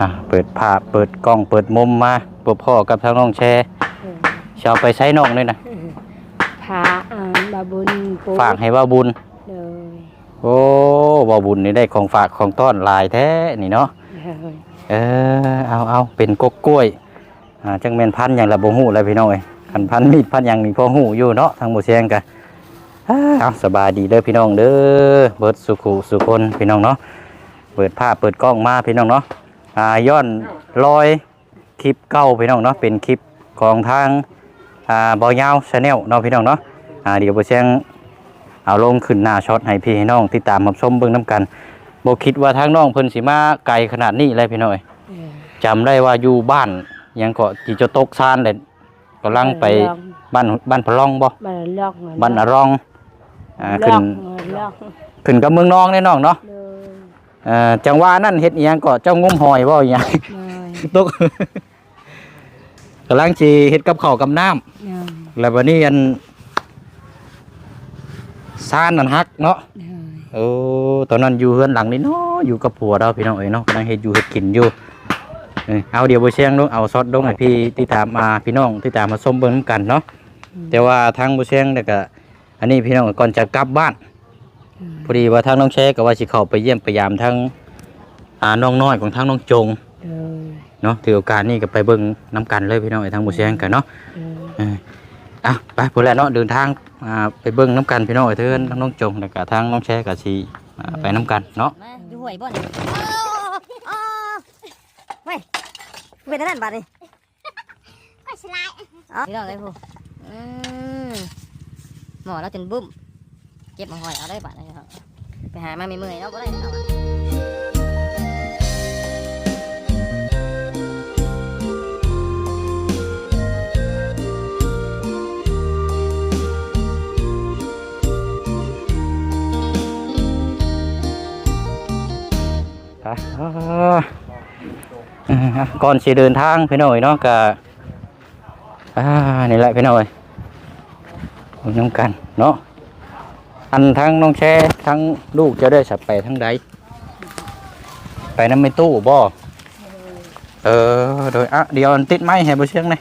อะเปิดภาพเปิดกล้องเปิดมุมมาบ่พ่อกับทางน้องแชร์สิเอาไปใช้น้องเลยนะพาอ่านบาบุญปูฝากให้ว่าบุญเลยโอ้บ่บุญนี่ได้ของฝากของต้อนหลายแท้นี่เนาะเลยเออเอาเอาเป็นกกกล้วยอ่าจังแม่นพันธุ์หยังละบ่ฮู้เลยพี่น้องเอ้ยคันพันธุ์มีดพันธุ์หยังนี่พอฮู้อยู่เนาะทางหมู่เชียงกันเอาสบายดีเด้อพี่น้องเด้อเบิดสุขุสุคนพี่น้องเนาะเปิดภาพเปิดกล้องมาพี่น้องเนาะ อ่าย้อนรอยคลิปเก่าพี่น้องเนาะเป็นคลิปของทางอ่าบ่ยาวชาแนลเนาะพี่น้องเนาะอ่าเดี๋ยวบ่เชียงเอาลงขึ้นหน้าช็อตให้พี่ให้น้องติดตามรับชมเบิ่งนํกันบ่คิดว่าทางน้องเพิ่นสิมาไกลขนาดนี้เลยพี่น้องเอ้ยเออจำได้ว่าอยู่บ้านหยังก็จีจะตกซานเลยกำลังไปบ้านบ้านพะล่องบ่บ้านลอกเงิบ้านอรองอ่าลขึ้อนกเงินลอกขึ้นกับเมืองน้องแน่น้องเนาะเลยเอ่อจังหวะนั่นเฮ็ดอีหยังก็เจ้างุ้มหอยบ่อีหยังเลยตกกำลังสิเฮ็ดกับข้าวกับน้ำเลยแล้ววันนี้อันซานนั่นฮักเนาะเลยโอ้ตอนนั้นอยู่เฮือนหลังนี้เนาะอยู่กับผัวเราพี่น้องเอ้ยเนาะกำลังเฮ็ดอยู่เฮ็ดกินอยู่เออเอาเดี๋ยวบ่เชียงลงเอาซอสลงให้พี่ที่ตามมาพี่น้องที่ตามมาส้มเบิ่งนำกันเนาะแต่ว่าทางบ่เชียงเนี่ยก็อันนี้พี่น้องก่อนจะกลับบ้าน พอดีว่าทางน้องแชก็ว่าสิเข้าไปเยี่ยมไปยามทางอ่าน้องน้อยของทางน้องจงเลยเนาะถือโอกาสนี้ก็ไปเบิ่งนํกันเลยพี่น้องไอ้ทางบ่เชียงกันเนาะเลยเอออะไปพุ่นแหละเนาะเดินทางอ่าไปเบิ่งน้ำกันพี่น้องไอ้เทือนทางน้องจงแล้วก็ทางน้องแชก็สิอ่าไปน้ำกันเนาะมาอยู่ห่วยบ่อนอ้าวเฮ้ยเป็นนั่นบาดนี่ก็สลายอ๋อพี่น้องเลยผู้อืมหมอแล้วจนบุ้ม เก็บมาหอยเอาได้บาดนี่ครับไปหามาไม่เมื่อยเนาะบ่ได้เนาะไปอ่าเอออะก่อนสิเดินทางพี่หน้องเนาะก็อ่านี่แหละพี่หน้องเอาน้ำกันเนาะ อันทั้งน้องแช่ทั้งลูกจะได้สับไปทั้งใดไปน้ำไม่ตู้บ่เออโดยอะเดี๋ยวติดไม้ให้บ่เชียงเลย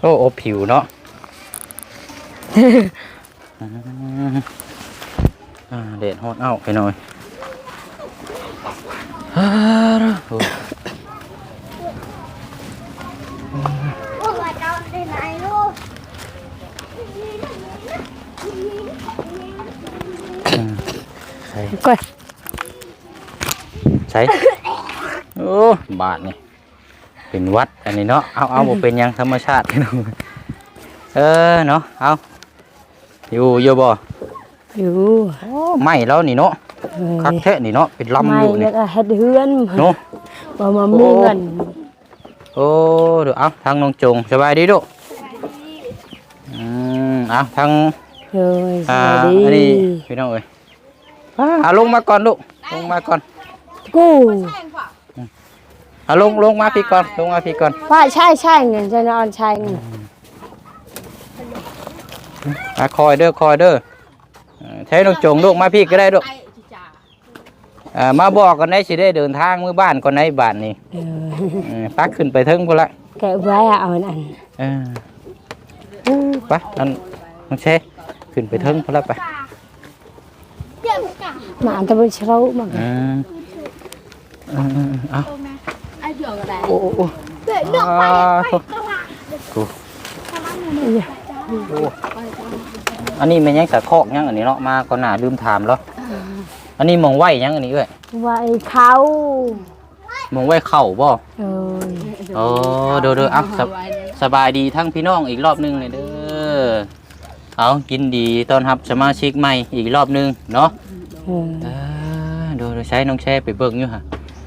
โอ้อบผิวเนาะเด็ดฮอดเอ้าไปหน่อยฮ่าโอ้ โอ้ยเจ้าได้ไหนลูก ใช่ก็ใช่โอ้บาทนี่เป็นวัดอันนี้เนาะเอาเอาบ่เป็นหยังธรรมชาติพี่น้องเออเนาะเอาอยู่อยู่บ่อยู่โอ้ไม่แล้วนี่เนาะคักแท้นี่เนาะเป็นลำไม่อยู่แล้นี่วก็เฮ็ดเฮือนเนาะบ่มามุ่งกันโอ้เดี๋ยวเอาทางน้องจงสบายดีลูกอืมเอาทางเลยสอ่าวัสดีอันนี้พี่น้องเอ้ย อ่าลงมาก่อนลูกลงมาก่อนกูอ่าลงลงมาพี่ก่อนลงมาพี่ก่อนว่าใช่ใช่เงินจะนอนใช่เงินอ่าคอยเด้อคอยเด้อเอ่อใช้น้องจงลูกมาพี่ก็ได้ลูกอ่ามาบอกก่อนได้สิได้เดินทางมือบ้านก่อนในบ้านนี่เออเออปักขึ้นไปเทิงพุ่นละแกะไว้อะเอาอันนั้นเออไปนั่นน้องเชขึ้นไปเทิงพุ่นละไปเดี๋ยว กะมาอันตะบุชเรามาอืมอืมอืมเอาไอ้เดี๋ยวอะไรโอ้โอ้เดี๋ยวเดี๋ยวไปไปตลาดอันนี้มันยังสะคอกยังอันนี้เนาะมาก่อนหน้าลืมถามแล้วอันนี้มองไหวยังอันนี้เอ้ยไว้เขามองไหวเข่าบ่เออโอ้เด้อเด้ออะสบสบายดีทั้งพี่น้องอีกรอบหนึงเลยเด้อเอากินดีต้อนรับสมาชิกใหม่อีกรอบหนึงเนาะ เออเออดูดูใช้น้องแช่ไปเบิ่งอยู่ฮะ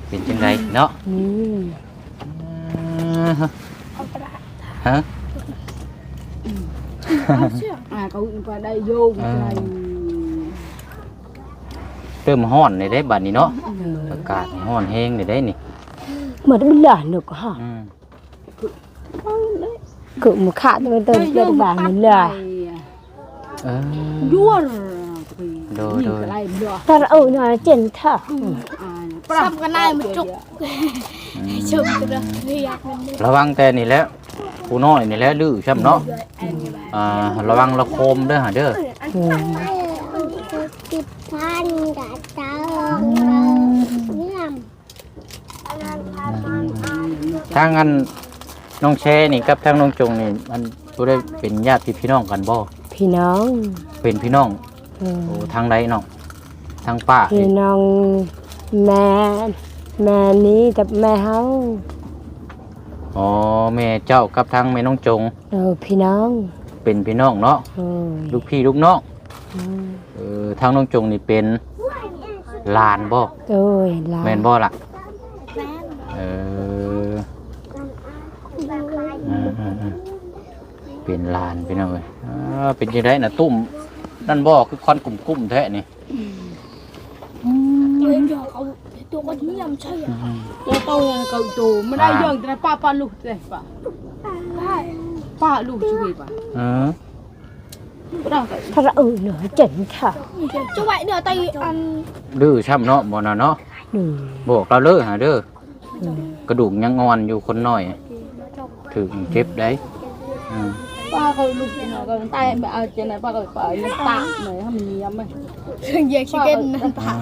เป็นจังไดเนาะอืมฮะ à cậu qua đây vô À. này เริ่มฮ้อนในได้บัดนี้เนาะอากาศนี่ฮ้อนแห้งในได้นี่เหมือนเป็นหลานหนูก็ฮะอืม cứ một khát nó tới lên bà mình là เออ vua Đồ, nhìn đồ. cái này được ta ở nhà trên thở à ทำกันได้มันจุกอืมจุกเลยเรียกมันระวังแต่นี่แหละผู้น้อยนี่แหละดื้อช่ำเนาะอ่าระวังระโคมเด้อหาเด้ออืมติดพันกับเจ้าเนี่ยทางอันน้องแชนี่กับทางน้องจงนี่มันบ่ได้เป็นญาติพี่น้องกันบ่พี่น้องเป็นพี่น้องอืม โอ้ทางใดน้องทางป้าพี่น้องแม่แม่นี้กับแม่เฮาอ๋อแม่เจ้ากับทางแม่น้องจง เออพี่น้องเป็นพี่น้องเนาะโอ้ยลูกพี่ลูกน้องอืมเออทางน้องจงนี่เป็นหลานบ่โอ้ยหลานแม่นบ่ล่ะเอออืมอืมอืมเป็นหลานพี่น้องเอ้ยอ่าเป็นจังไดน่ะตุ้ม นั่นบ่คือควันกลุ่มๆแท้นี่เรียนหยอกเอาตัวก็เยี่ยมใช่ไหมตัวโตยังเก่าโตไม่ได้ยังแต่ป้าป้าลูกเลยป้าป้าลูกช่วยป้าเออไม่ได้ก็พระเออเหนือเจ๋งค่ะจะไหวเดี๋ยวตีอันดื้อช่ำเนาะบ่น่ะเนาะหนึ่งบอกเราเด้อหาเด้ออกระดูกยังงอนอยู่คนน้อย ถึงเจ็บได้อืม ป้าเขาลูกเนาะก็ตายไปเอาเจนไหนป้าก็ไปยังตาหน่อยให้มันเนียมไหมเหยียกชิคเก้นน้ำตา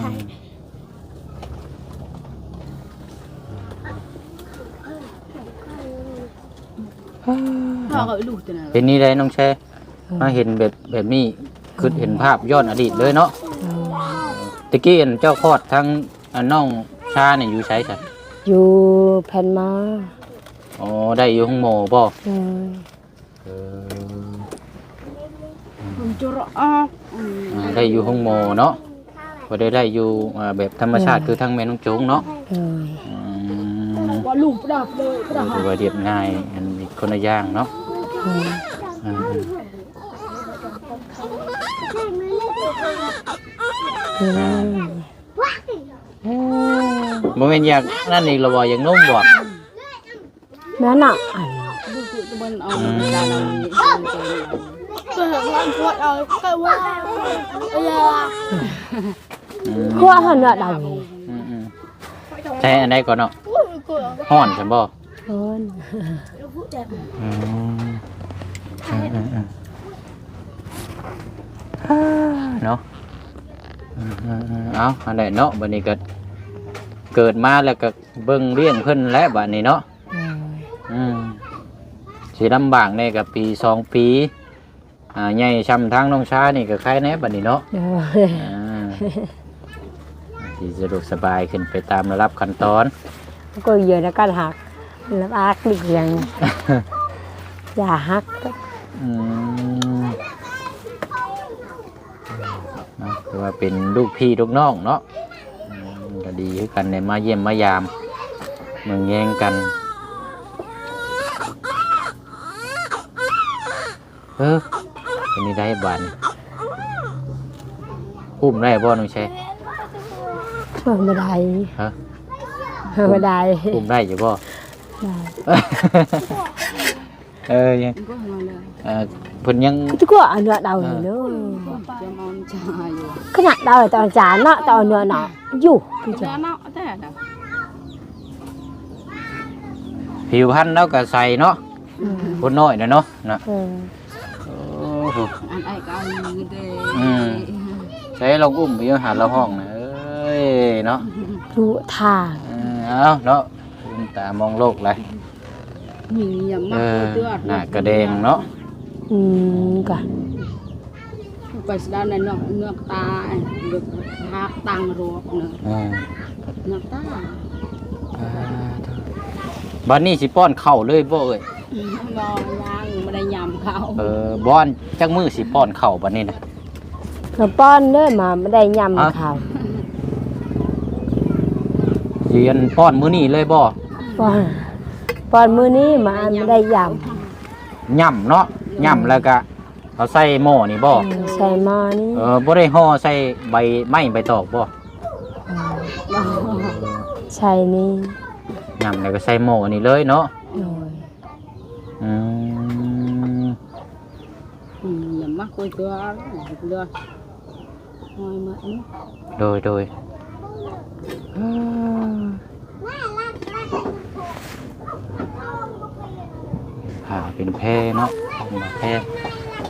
ป้าก็ลูกเจนไหนเป็นนี่ได้น้องแช่มาเห็นแบบแบบนี้คือเห็นภาพย้อนอดีตเลยเนาะตะกี้อันเจ้าคลอดทั้งอันน้องชาเนี่ยอยู่ใช้ใช่อยู่แผ่นมาอ๋อได้อยู่ห้องโมบ่เออเออ ผมจะรอออกอ่าได้อยู่ห้องโมเนาะก็ได้ได้อยู่อ่าแบบธรรมชาติคือทั้งแม่น้องจงเนาะเอออืมว่าลูกป้าเลยป้าคือว่าเรียบง่ายอันนี้คนละอย่างเนาะเอออืมอืมเออบ่แม่นอยากนั่นอีกและบ่อยากนุ่มบ่ แม่น่ะอัน ลูกจะมันเอาดาเราเกิดวันปวดเอาก็ว่าอออืมขั้วหันละดาวนี่อืมอืมใช้อันใดก่อนเนาะกลัวฮ้อนซั่บ่เอิ้นอืมอืมอืมอืมฮ่าเนาะอืมอืมอืมเอาอันใดเนาะบัดนี้ก็เกิดมาแล้วก็เบิ่งเลี้ยงเพิ่นแล้วบัดนี้เนาะ สิลำบากแน่กับปีสองปีอ่าใหญ่ช้ำทางน้องชานี่ก็คล้ายแน่บัดนี้เนาะเอออ่าที่สะดวกสบายขึ้นไปตามระดับขั้นตอน ก็เยอะแล้วก็หักแล้วอักดิเรียงอย่าหักอืมเนาะคือว่าเป็นลูกพี่ลูกน้องเนาะอืมก็ดีคือกันในมาเยี่ยมมายามเมืองแย่งกัน เออเป็นนี่ได้บานอุ้มได้บ่น้องเชเมื่อไม่ได้ฮะเมื่อไม่ได้อุ้มได้อยู่บ่ได้เออยังก็มาเลยเออเพิ่นยังทุกคนเอาเนื้อดาวอยู่เนอะจะมองชาอยู่ขนาดดาวตอนจานเนาะตอนเนื้อหนาอยู่พี่จะจ๋าเนาะแต่ละผิวพรรณแล้วก็ใส่เนาะคนน้อยนะเนาะนะเออโอ้ โหอันไอ้ก็เอาเงินเด้ใช้ลองอุ้มไปยังหาเราห้องนะเอ้ยเนาะรู้ทางเออเอาเนาะลืมตามองโลกเลยมีอย่างเอมากอเตือดหน้ากระแดงเนาะอืมกะไปสดานในนอกเงือกตาเลือกหักตังรวบเนาะอืมเงือกตาอ่าบ้านนี้สิป้อนเข้าวเลยบ่เอ้ย งอย่างไม่ได้ยำเขาเออบ้านจักมือสิป้อนเข้าวบ้านนี้นะเราป้อนเด้อมาไม่ได้ยำข้าวสิอันป้อนมื้อนี้เลยบ่ป้อนป้อนมื้อนี้มาไม่ได้ยย่ำเนาะย่ำแล้วก็เอาใส่หม้อนี่บ่ำอืมใส่หม้อนี่เออบ่ได้ห่อใส่ใบไม้ใบตอกบ่ใส่นี่ย่ำแล้วก็ใส่หม้อนี่เลยเนาะ อย่ามากคุยตัวเลือดหอยมาโดยโดยอ่าเป็นแพเนาะเป็นแพ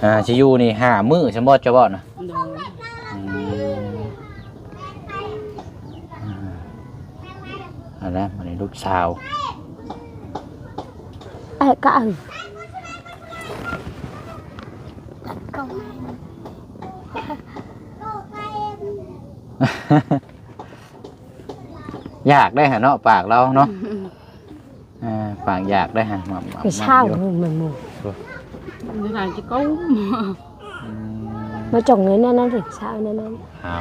อ่าชิอยูนี่ห้ามือฉันบอกจะบอกนะ โดยอืมอ่าอันนั้นมันลูกสาวไอ้ อาอยากได้ฮะเนาะปากเราเนาะอ่าปากอยากได้ฮะหม่ำหม่ำ cái sao อยู่ mình mù นี่ทางจะก้ม อืม nó trồng người nên nó thì sao nên nó เอา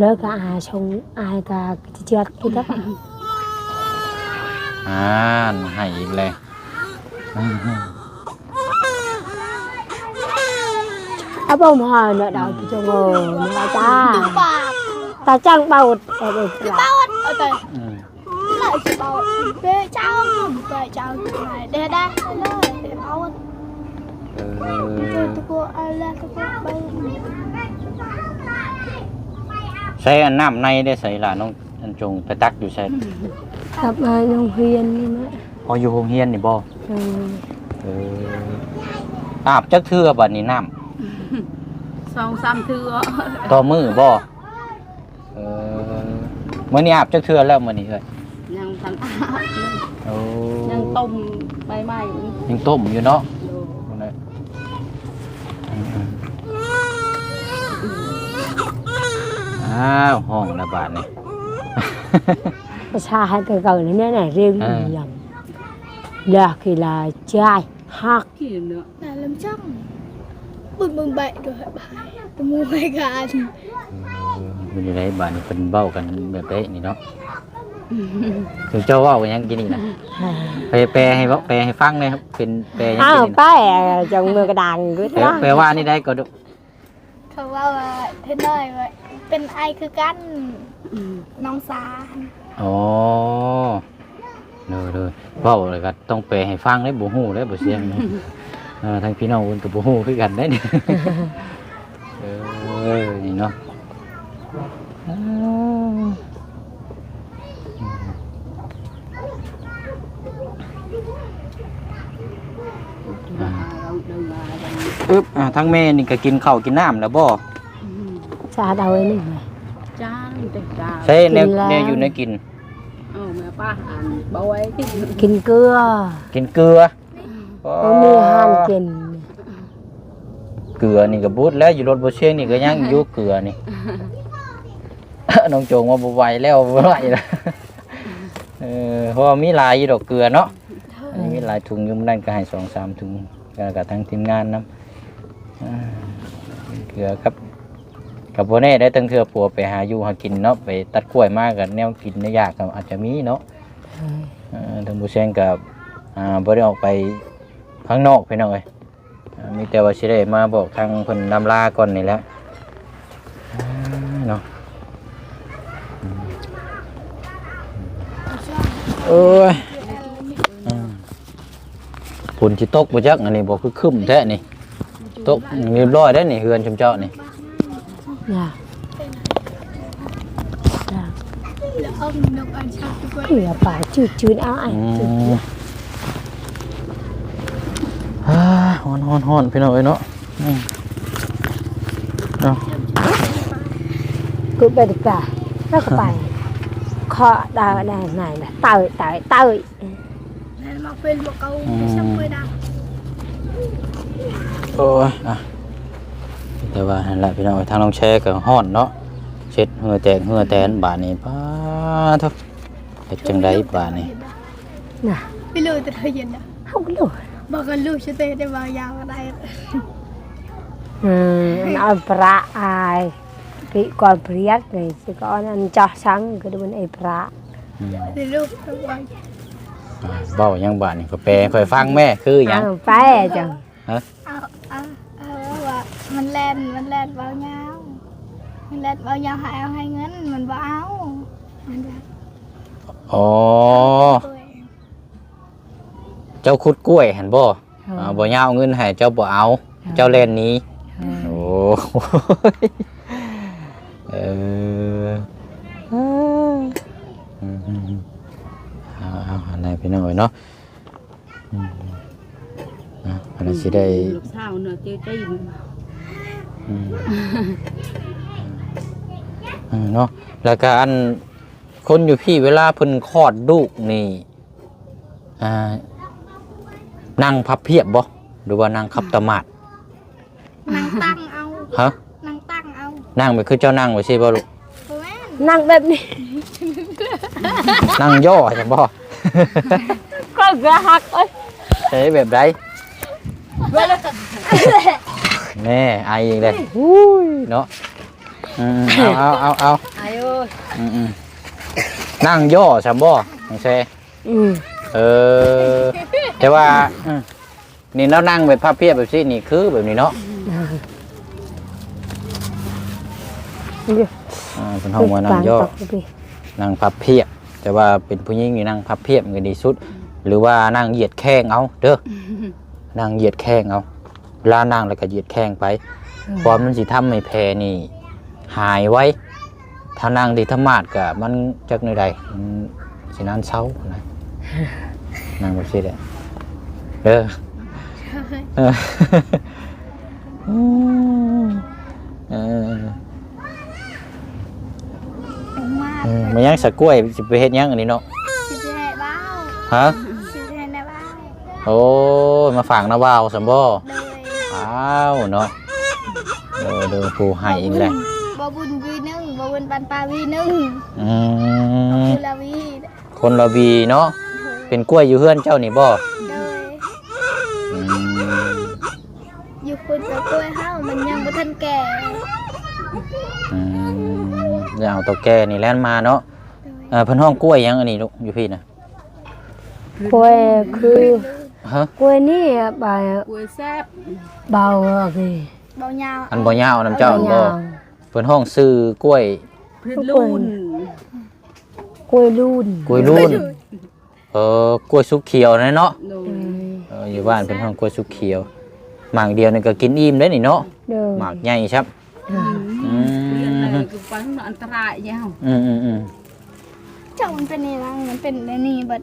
lỡ cả ai xong ai cả chết cái đó อ่านให้อีกเลย à bông hoa nữa đâu cho ngồi nữa cha ta chẳng bao ở đây là เอาอืมไหลจะเบาเบ้เจ้าเบ้เจ้าไหนเด้ได้เลยเดี๋ยวเอาเอเจออตะกัวอะไรตัวไปใส่อันน้ำในได้ใส่ละน้องอันจงไปตักอยู่ใส่ gặp ai trong hiên nữa พออยู่โรงเรียนนี่บ่ ừ. เอออาบจักเทื่อบัดนี้น้ สองสามเทื่อำต่อมือบ่เออมื้อนี้อาบจักเทื่อแล้วมื้อนี้เอ้ยยังทันอาบเลยโอ้ยังต้มใบไม้อยู่ยังต้มอยู่เนาะโดยนั่นแหละอ้าวห้องระบาดนี่ cái xa hai cái cầu này này riêng À. nhầm là thì là trai hạt ขี้เนื้อแต่ลำช่องบึ้งบึ้งใบด้วยใบบึ้งบึ้งใบกันมันอยู่ในบ้านนี่เป็นเบ้ากันแบบเป๊ะนี่เนาะถึงเจ้าเว่ากันยังกินนี่นะไปแปลให้เว้าแปลให้ฟังเลยครับเป็นแปลยังกิน à นี่นะ cái chồng người cái đàn cứ แปล đó แปลว่านี่ได้ก็ดูเขาว่าว่าเทนน้อยว่าเป็นไอคือกันอืมน้องสาอ๋อเลยเลยเว้าเลยก็ต้องแปลให้ฟังได้บ่ฮู้ได้บ่เสียง เนาะเออทางพี่น้องคนก็บ่ฮู้คือกันได้นี่เออนี่เนาะอ่าอ่าเราเดินมากันอึ๊บอ่าทั้งแม่นี่ก็กินข้าวกินน้ำแล้วบ่อืม xa đâu ấy này จ้างแต่จ้างใช่แนวกินแล้ว แนวอยู่ในกิน เออแม่ป้าอ่านเบาไว้ที่ kinh cưa กินเกลือ có mi han kinh เกลือนี่ก็บูดแล้วอยู่รถบ่เชียงนี่ก็ยังอยู่เกลือนี่ น้องโจงว่าบ่ไหวแล้วบ่ไหวแล้วเออเพราะว่ามีหลายอยู่ดอกเกลือเนาะอันนี้มีหลายถุงอยู่มันนั่นก็ให้สองสามถุงกันกับทางทีมงานนํอ่าเกลือครับกับบ่แน่ได้ตั้งเทื่อปัวไปหาอยู่หากินเนาะไปตัดกล้วยมาก็แนวกินแนวยากก็อาจจะมีเนาะเอ่อทางผู้เชียงกับอ่าบ่ได้ออกไป ข้างนอกพี่น้องเอ้ยอ่ามีแต่ว่าสิได้มาบอกทางเพิ่นนำลาก่อนนี่แหละอ่าเนาะอืมเอ้ยอืมฝนสิตกบ่จักอันนี้บ่คือครึ้มแท้นี่ตกเรียบร้อยได้วนี่เฮือนชุมเจ้านี่ dạ แล้วเอานกอันชักด้วย thì là phải chữ chữ áo อื ảnh chữ มอ่าฮ้อนๆๆพี่น้องเอ้ยเนาะอืมเนาะ cứ bên cả nó có phải kho đào này này là tơi tơi tơi นั่นมาเป็นบอกเขาไม่ชักไปดังโอ้ยอะแต่ว่านั่นแหละพี่น้องทางน้องแชร์กับห้อนเนาะเช็ดเหือแตกเหือแตนบาดนี้ป้าทุกเฮ็ดจังไดบาดนี้ nè ไปเลยแต่เธอเย็นนะ không có lỗi บอกกันลูกฉันเตะได้บางอย่างอะไร ừ, nó pra ai cái con priết này chỉ có ăn cho sáng cái đứa ấy pra อืมแต่ลูกทั้งวันอ่าเบ้าหยังบาดนี้ก็แปลค่อยฟังแม่คือหยัง ăn phải chẳng เอาเอาเอาว่ามันแล่นมันแล่นเบาเงามันแล่นเบาเงาหายเอาให้เงินมันบ่เอามันแบบอ๋อตัว เองเจ้าขุดกล้วยหั่นบ่อ่าบ่ยาวเอาเงินให้เจ้าบ่เอา เจ้าเล่นหนี้ ừ. โอ้เอออืมเอาเอาอะไรไปหน่อยเนาะอืมอะอันนั้นสิได้ ลูกสาวเนาะเจ๊ใจอืมอืมเนาะแล้วก็อันคนอยู่พี่เวลาเพิ่นคลอดลูกนี่อ่า นั่งพับเพียบบ่หรือว่านั่งขับตะหมาดนั่งตั้งเอาฮะนั่งตั้งเอานั่งไปคือเจ้านั่งไปใช่บ่ลูกบ่แม่นนั่งแบบนี้นั่งย่อจังบ่ ก็กระหักเอ้ยใช้แบบไรแน่ไออีกเลยอุ้ยเนาะอืมเอาเอาเอาเอาอายุอืมอืมนั่งย่อจังบ่ไม่ใช่อืม เออ แต่ว่าอืมนี่เรานั่งแบบพับเพียบแบบนี้นี่คือแบบนี้เนาะอ่าเป็นห้องว่านั่งย่อตกไปนั่งพับเพียบ แต่ว่าเป็นผู้หญิงนี่นั่งพับเพียบมันก็ดีสุด หรือว่านั่งเหยียดแข้งเอาเด้อนั่งเหยียดแข้งเอาเวลานั่งแล้วก็เหยียดแข้งไปความมันสิทำให้แผลนี่ หายไว้ ถ้านั่งดีธรรมาดก็มันจักในใดมันสินานเช้านะ นั่งแบบนี้แหละเด้อเอออืมเออเอามาเออมายังสะกล้วยสิไปเฮ็ดหยังอันนี้เนาะสิสิให้บ้าวฮะสิสิให้ในบ้าวโอ้ยมาฝากนะว่าวสัมบ่โดยอ้าวเนาะเดูดูผู้ให้อีกเลยบ่บุญวีหนึงบ่บุญปันปลาวีหนึงอืมคือละวีคนละวีเนาะ เป็นกล้วยอยู่เฮือนเจ้านี่บ่โดยอืมอยู่คุณกับกล้วยเฮามันยังบ่ทันแก่อืมเดี๋ยวเอาตัวแก่นี่แล่นมาเนาะโดยเออเพิ่นห้องกล้วยหยังอันนี้ลูกอยู่พี่นะกล้วยคือฮะกล้วยนี่บายกล้วยแซ่บเบาอะคือเบายาวอันบ่ยาวนํเจ้าอันบ่ยาวเพิ่นห้องซื้อกล้วยพริกลูนกล้วยรุ่นกล้วยรุ่น เออกล้วยสุกเขียวนะเนาะโดอืยมเอออยู่บ้านเพิ่นห้องกล้วยสุกเขียว หมากเดียวนี่ก็กินอิ่มได้นี่เนาะเด้อหมากใหญ่ครับ อืมเรียนอะไรก็ไปข้างนอกอันตรายยาวอืมอืมอืมเจ้ามันเป็นนี่ล่ะมันเป็นในนี่เบัด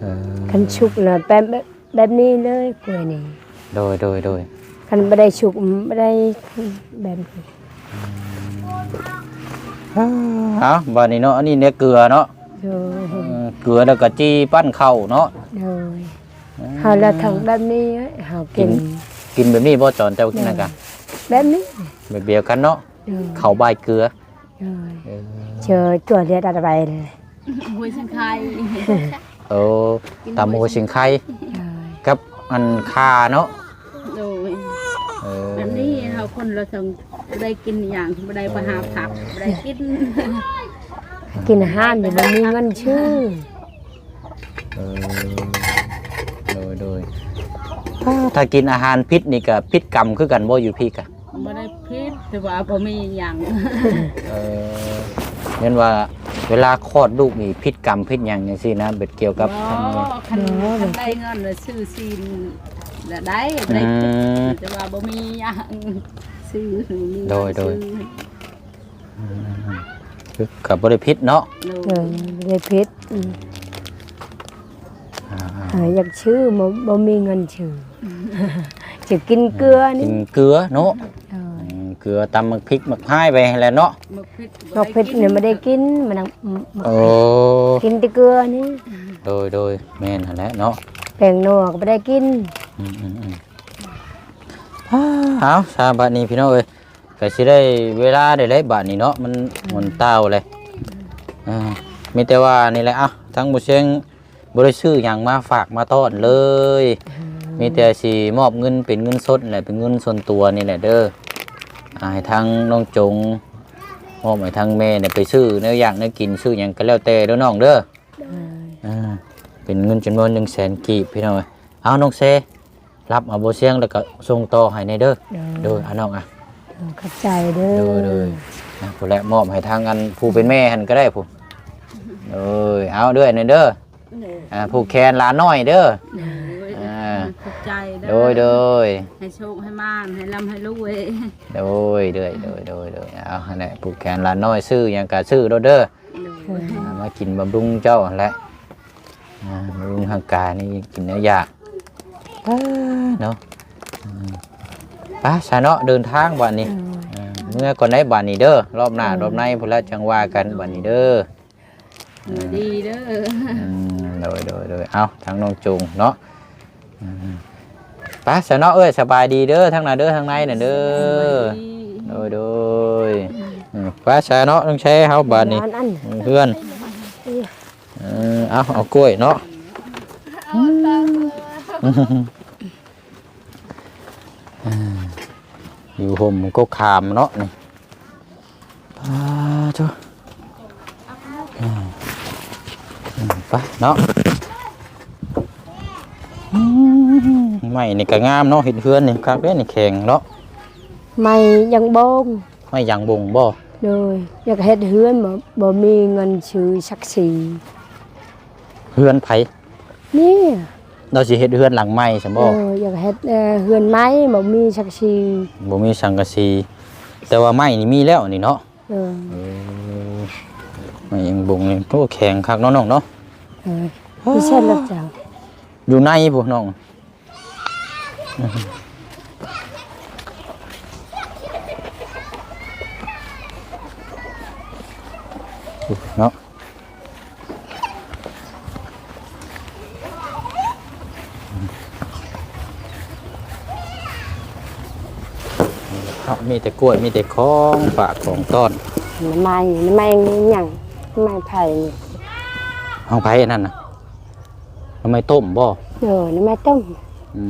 เออคันชุกนะแบบแบบนี้เลยกล้วยนี่โดยโดยโดยคันไม่ได้ชุกไม่ได้แบบนี้เอาบานนี้เนาะอันนี้เนี่ยเกลือเนาะเด้อ เออเกลือแล้วก็จี้ปั้นข้าวเนาะเด้อเฮาละทั้งแบบนี้เฮากิน กินแบบนี้บ่จอนเจ้ากินนะกันแบบนี้แบบเดียวกันเนาะเด้อข้าวใบายเกลือเด้อเออเจอตัวเรียดอะไรเลยห้วยเชียงคายโอ้ตำโมชิงไข่เด้อกับอันคาเนาะโดยเออแบบนี้เราคนเราต้องได้กินอย่างไม่ได้ไปหาผักไม่ได้กิน กินอาหารนี่มันมีเงินชื่อเออโดยโดยถ้ากินอาหารพิษนี่ก็พิษกรรมคือกันบ่อยู่พี่กะไม่ได้พิษแต่ว่าผมมีอย่างเออเน้นว่าเวลาคลอดลูกนี่พิษกรรมพิษหยังจังซี่นะเบ็ดเกี่ยวกับทางนี้คันคันได้เงินเลยซื้อซีนแล้วได้อืได้มแต่ว่าบ่มีอย่างซื้อมีโดยโดยซื้อ คือกับบริพิษเนาะโดเอยอเลยพิษอืมอ่าหาอยากชื่อบ่บ่มีเงินชื่อจะกินเกลือกินี่นเกลือเนาะเอออืมเกลือตำมักพริกมักพายไปให้แล้วเนาะหมกพิษนกเพชรเนี่ยไม่ได้กินมันเอามาโอ้กินแต่เกลือนี่โดยโดยแม่นหั่นแหละเนาะแป้งนัวก็ไม่ได้กินอืมอืมอืมอ้าเอาซาบัดนี้พี่น้องเอ้ย ก็สิได้เวลาได้เลยบัดนี้เนาะมันหมุนเต้าเลยอ่ามีแต่ว่านี่แหละอะทั้งบ่เชียงบ่ได้ซื้อหยังมาฝากมาต้อนเลย มีแต่สิมอบเงินเป็นเงินสดแหละเป็นเงินส่วนตัวนี่แหละเด้ออ่าให้ทางน้องจงมอบให้ทางแม่เนี่ยไปซื้อเนื้ออย่างเนื้อกินซื้ออย่างก็แล้วแต่เด้อน้องเด้ออ่าเป็นเงินจำนวนหนึ่งแสนกีบพี่น้องเอ้ยเอาน้องเซรับเอาโบเสียงแล้วก็ส่งต่อให้ในเด้อเด้อเอาน้องอะ เออเข้าใจเด้อเด้อเด้อนะผู้แลมอบให้ทางอันผู้เป็นแม่หันก็ได้ผู้เอ้ยเอาเด้อในเด้ออ่าผู้แคนหลานน้อยเด้อโดยอ่า ขอบใจด้โดยโดย ให้โชคให้มานให้ร่ำให้รวยโดยโดยโดยโดยโดยเอาหั่นแหละผูกแขนหลานน้อยซื้อหยังกะซื้อโดดเด้อโดยอ่ามากินบำรุงเจ้าหั่นแหละอ่าบำรุงทางกายนี่กินเนื้อย่างอ่าเนาะอืมไป้าชาเนาะเดินทางบัดนี้อ่าเมื่อก่อนได้บัดนี้เด้อรอบหน้ารอบในพุ่นละจังว่ากันบัดนี้เด้อเออดีเด้ออืมโดยโดยโดยเอาทางน้องจุงเนาะอืมไป้าชาเนาะเอ้ยสบายดีเด้อทางหน้าเด้อทางในน่ะเด้อดีโดยโดยอืมไป้าชาเนาะต้องใช้เฮาบัดนี้อันอันเพื่อนเออเอาเอากล้วยเนาะอ ยู่ห่มก็ขามเนาะนี่อ่าเจ้าอืมอืมไปเนาะอืมไม่นี่ก็งามเนาะเห็ดเพื่อนนี่ครับเด้นี่แข็งเนาะไม่ยังบงไม่ยังบ่งบ่เลยอยากเฮ็ดเฮือนบ่บ่มีเงินซื้อสักสีเพื่อนไผนี่ เราสิเฮ็ดเพื่อนหลังใหม่ซั่นเอบ่ออยากเฮ็ดเอ่อเฮือนไม้บ่มีสักสีบ่มีสังกะสี แต่ว่าไม้นี่มีแล้วนี่เนาะเออไม่ยังบ่งนี่โอ้แข็งคักเนาะน้องเนาะเออไม่ใช่แล้วจ้ะอยู่ในพวกน้องเนาะ ครับมีแต่กล้วยมีแต่ของฝากของต้อนน้ำไม้น้ำไม้นี่หยังน้ำไม้ไผ่นี่ห้องไผ่นั่นน่ะทำไมต้มบ่เออน้ำไม้ต้มอื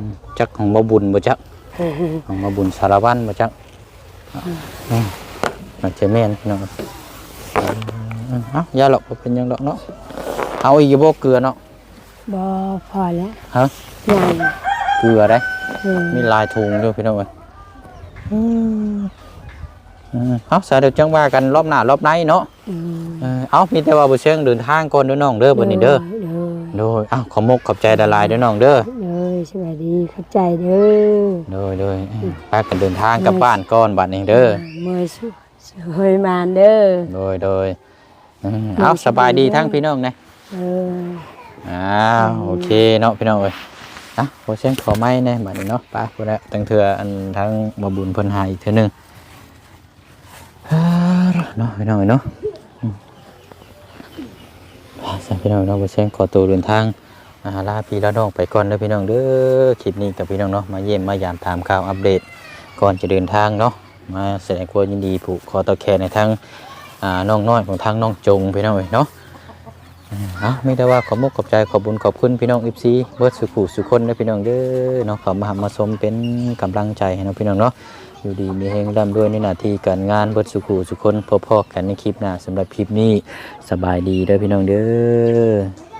มจักของบ่บุญบ่จักเออของบ่บุญสารวัตรบ่จักอืมมันจะแม่นพี่น้องอืมเอ้าอย่าหรอกบ่เป็นหยังดอกเนาะเอาอีกอยู่บ่เกลือเนาะบ่พอแล้วฮะยังเกลือได้เออมีลายถุงด้วยพี่น้องเอ้ยอืมอืม เอาสาเดี๋ยวจังว่ากันรอบหน้ารอบในเนาะอืมเออเอามีแต่ว่าบ่เชิงเดินทางก่อนเด้อน้องเด้อบัดนี้เด้อเด้อโดยเอ้าขอมกขอบใจละลายเด้อน้องเด้อเด้อสวัสดีเข้าใจเด้อโดยโดยพากันเดินทางกลับบ้านก่อนบัดนี้เด้อเมื่อช่วยช่วยมานเด้อโดยโดยอืมเอาสบายดีทั้งพี่น้องนะเอออ้าวโอเคเนาะพี่น้องเอ้ย อะโอเชียงขอไม้แน่บัดนี้เนาะไป้าพุ่นละตั้งเถื่ออันทั้งมาบุญเพิ่นหาอีกเทื่อหนึงอ่าเนาะพี่น้องเอ้ยเนาะสั่นพี่น้องเนาะโอเชียงขอตัวเดินทางอาลาพี่ลาน้องไปก่อนเด้อพี่น้องเด้อคลิปนี้กับพี่น้องเนาะมาเยี่ยมมายามถามข่าวอัปเดตก่อนจะเดินทางเนาะมาแสดงความยินดีผูกคอตะแคในทั้งอ่าน้องน้อยของทางน้องจงพี่น้องเอ้ยเนาะ เนาะไม่ได้ว่าขอมุกขอบใจขอบบุญขอบคุณพี่น้องอิฟซีเบิร์ดสุขุสุคนนะพี่น้องเด้อเนาะขอมาหามาสมเป็นกำลังใจให้เนาะพี่น้องเนาะอยู่ดีมีเฮงร่ำด้วยในหน้าที่การงานเบิร์ดสุขุสุคนพอๆกันในคลิปหน้าสำหรับคลิปนี้สบายดีเด้อพี่น้องเด้อ